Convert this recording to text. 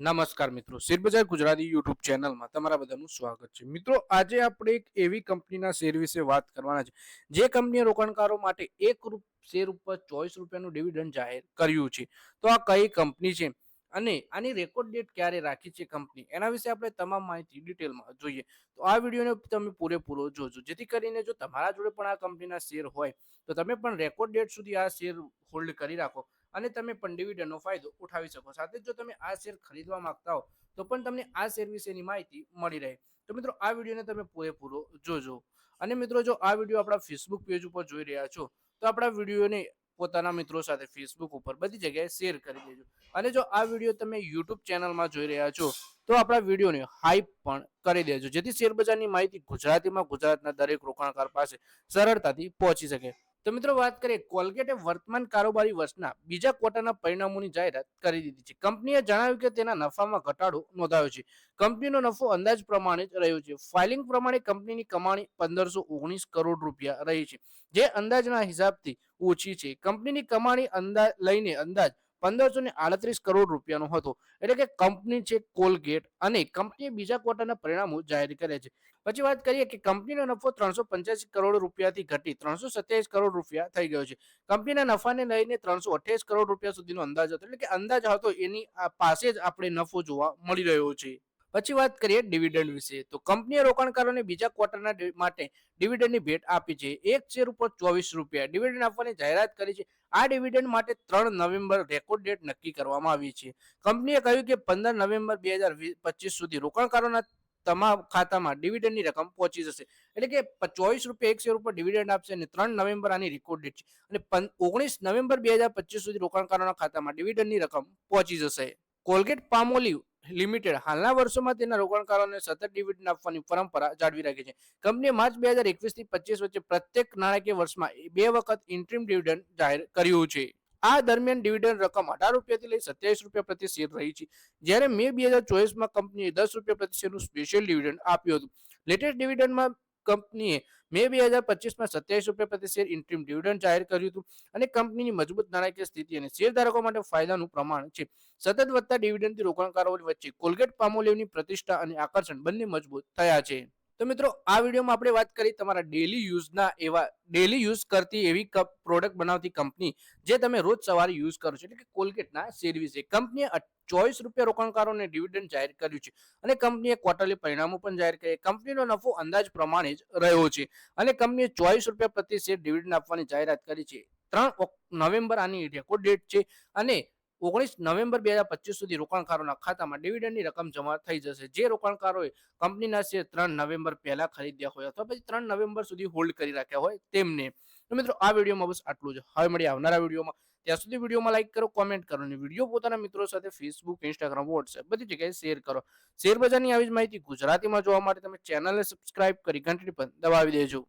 નમસ્કાર મિત્રો. શેરબજાર ગુજરાતી યુટ્યુબ ચેનલમાં તમારા બધાનું સ્વાગત છે. મિત્રો, આજે આપણે એક એવી કંપનીના શેર વિશે વાત કરવાના છે, જે કંપનીએ રોકાણકારો માટે એક રૂપ, શેર ઉપર ચોવીસ રૂપિયાનું ડિવિડન્ડ જાહેર કર્યું છે. તો આ કઈ કંપની છે અને આની રેકોર્ડ ડેટ ક્યારે રાખી છે કંપની? એના વિશે આપણે તમામ માહિતી ડિટેલમાં જોઈએ. તો આ વિડીયોને તમે પૂરેપૂરો જોજો. જેથી કરીને જો તમારા જોડે પણ આ કંપનીના શેર હોય, તો તમે પણ રેકોર્ડ ડેટ સુધી આ શેર હોલ્ડ કરી રાખો. અને તમે પણ ડિવિડન્ડનો ફાયદો ઉઠાવી શકો. સાથે જો તમે આ શેર ખરીદવા માંગતા હો, તો પણ તમને આ શેર વિશેની માહિતી મળી રહે. તો મિત્રો, આ વિડીયોને તમે પૂરેપૂરો જોજો. અને મિત્રો, જો આ વીડિયો આપણા ફેસબુક પેજ ઉપર જોઈ રહ્યા છો, તો આપણા વિડીયોને પોતાના મિત્રો સાથે ફેસબુક ઉપર બધી જગ્યાએ શેર કરી દેજો. અને જો આ વીડિયો તમે યુટ્યુબ ચેનલમાં જોઈ રહ્યા છો, તો આપણા વિડીયોને હાઈપ પણ કરી દેજો. જેથી શેરબજારની માહિતી ગુજરાતીમાં ગુજરાતના દરેક રોકાણકાર પાસે સરળતાથી પહોંચી શકે. તો મિત્રો વાત કરીએ, કોલગેટે વર્તમાન કારોબારી વર્ષના બીજા ક્વાર્ટરના પરિણામોની જાહેરાત કરી દીધી છે. કંપનીએ જણાવ્યું કે તેના નફામાં ઘટાડો નોંધાયો છે. કંપનીનો નફો અંદાજ પ્રમાણે જ રહ્યો છે. ફાઇલિંગ પ્રમાણે કંપનીની કમાણી પંદરસો ઓગણીસ કરોડ રૂપિયા રહી છે. જે અંદાજના હિસાબથી ઓછી છે. કંપનીની કમાણી અંદાજ લઈને અંદાજ પંદરસો ને આડત્રીસ કરોડ રૂપિયાનો હતો. એટલે કે કંપની છે કોલગેટ અને કંપનીએ બીજા ક્વાર્ટરના પરિણામો જાહેર કર્યા છે. પછી વાત કરીએ કે કંપનીનો નફો ત્રણસો પંચ્યાસી કરોડ રૂપિયાથી ઘટી ત્રણસો સત્યાવીસ કરોડ રૂપિયા થઈ ગયો છે. કંપનીના નફાને લઈને ત્રણસો અઠ્યાવીસ કરોડ રૂપિયા સુધીનો અંદાજ હતો. એટલે કે અંદાજ હતો એની પાસે જ આપણે નફો જોવા મળી રહ્યો છે. પછી વાત કરીએ ડિવિડન્ડ વિશે. તો કંપનીએ રોકાણકારોને બીજા ક્વાર્ટરના માટે ડિવિડન્ડની ભેટ આપી છે. એક શેર ઉપર ચોવીસ રૂપિયા. ડિવિડન્ડ આપવાની જાહેરાત કરી છે. આ ડિવિડન્ડ માટે ત્રણ નવેમ્બર રેકોર્ડ ડેટ નક્કી કરવામાં આવી છે. કંપનીએ કહ્યું કે પંદર નવેમ્બર બે હજાર પચીસ સુધી રોકાણકારોના તમામ ખાતામાં ડિવિડન્ડની રકમ પહોંચી જશે. એટલે કે ચોવીસ રૂપિયા એક શેર ઉપર ડિવિડન્ડ આપશે અને ત્રણ નવેમ્બર આની રેકોર્ડ ડેટ છે. અને ઓગણીસ નવેમ્બર બે હજાર પચીસ સુધી રોકાણકારોના ખાતામાં ડિવિડન્ડની રકમ પહોંચી જશે. કોલગેટ, પામોલિવ લિમિટેડ હાલના વર્ષોમાં તેના રોકાણકારોને સતત ડિવિડન્ડ આપવાની પરંપરા જાળવી રાખી છે. કંપનીએ માર્ચ બે હજાર એકવીસથી પચીસ વચ્ચે પ્રત્યેક નાણાકીય વર્ષમાં બે વખત ઇન્ટ્રીમ ડિવિડન્ડ જાહેર કર્યું છે. આ દરમિયાન ડિવિડન્ડ રકમ અઢાર રૂપિયાથી લઈ સત્યાવીસ રૂપિયા પ્રતિ શેર રહી છે. જ્યારે મે બે હજાર ચોવીસમાં કંપનીએ દસ રૂપિયા પ્રતિ શેરનું સ્પેશિયલ ડિવિડન્ડ આપ્યું હતું. લેટેસ્ટ ડિવિડન્ડમાં કંપનીએ મે બે હજાર પચીસમાં સત્યાવીસ રૂપિયા પ્રતિ શેર ઇન્ટ્રીમ ડિવિડન્ડ જાહેર કર્યું હતું અને કંપનીની મજબૂત નાણાકીય સ્થિતિ અને શેરધારકો માટે ફાયદાનું પ્રમાણ છે. સતત વધતા ડિવિડન્ડથી રોકાણકારો વચ્ચે કોલગેટ પામોલેવની પ્રતિષ્ઠા અને આકર્ષણ બંને મજબૂત થયા છે. તો મિત્રો, આ વિડીયોમાં આપણે વાત કરી તમારા ડેલી યુઝના એવા ડેલી યુઝ કરતી એવી પ્રોડક્ટ બનાવતી કંપની જે તમે રોજ સવારે યુઝ કરો છો. એટલે કે કોલગેટના શેર એ. કંપનીએ ચોવીસ રૂપિયા રોકાણકારોને ડિવિડન્ડ જાહેર કર્યું છે. અને કંપનીએ ક્વાર્ટરલી પરિણામો પણ જાહેર કર્યા. કંપનીનો નફો અંદાજ પ્રમાણે જ રહ્યો છે. અને કંપનીએ ચોવીસ રૂપિયા પ્રતિ શેર ડિવિડન્ડ આપવાની જાહેરાત કરી છે. ત્રણ નવેમ્બર આની રેકોર્ડ ડેટ છે. અને ઓગણીસ નવેમ્બર બે હજાર પચીસ સુધી રોકાણકારોના ખાતામાં ડિવિડન્ડની રકમ જમા થઈ જશે. જે રોકાણકારોએ કંપનીના શેર ત્રણ નવેમ્બર પહેલા ખરીદ્યા હોય અથવા પછી ત્રણ નવેમ્બર સુધી હોલ્ડ કરી રાખ્યા હોય તેમને. મિત્રો, આ વિડીયોમાં બસ આટલું જ. હવે મળીએ આવનારા વિડીયોમાં. ત્યાં સુધી વિડીયોમાં લાઈક કરો કોમેન્ટ કરો અને વીડિયો પોતાના મિત્રો સાથે ફેસબુક ઇન્સ્ટાગ્રામ વોટ્સએપ બધી જગ્યાએ શેર કરો. શેર બજારની આવી જ માહિતી ગુજરાતીમાં જોવા માટે તમે ચેનલને સબસ્ક્રાઇબ કરી ઘંટડી પણ દબાવી દેજો.